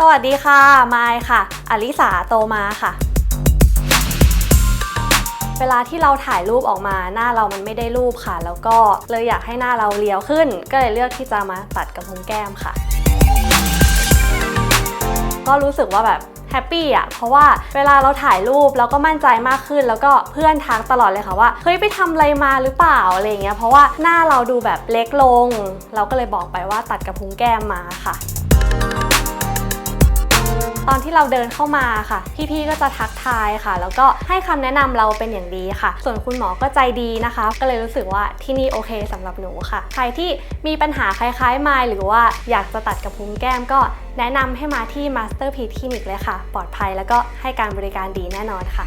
สวัสดีค่ะ มายค่ะ อลิสาโตมาค่ะ เวลาที่เราถ่ายรูปออกมาหน้าเรามันไม่ได้รูปค่ะ แล้วก็เลยอยากให้หน้าเราเรียวขึ้น ก็เลยเลือกที่จะมาตัดกระพุ้งแก้มค่ะ ก็รู้สึกว่าแบบแฮปปี้อะ เพราะว่าเวลาเราถ่ายรูปเราก็มั่นใจมากขึ้น แล้วก็เพื่อนทักตลอดเลยค่ะว่า เฮ้ยไปทำอะไรมาหรือเปล่าอะไรเงี้ย เพราะว่าหน้าเราดูแบบเล็กลง เราก็เลยบอกไปว่าตัดกระพุ้งแก้มมาค่ะ ตอนที่เราเดินเข้ามาค่ะ พี่ๆก็จะทักทายค่ะ แล้วก็ให้คำแนะนำเราเป็นอย่างดีค่ะ ส่วนคุณหมอก็ใจดีนะคะ ก็เลยรู้สึกว่าที่นี่โอเคสำหรับหนูค่ะ ใครที่มีปัญหาคล้ายๆมายหรือว่าอยากจะตัดกระพุ้งแก้มก็แนะนำให้มาที่ Masterpiece Clinic เลยค่ะ ปลอดภัยแล้วก็ให้การบริการดีแน่นอนค่ะ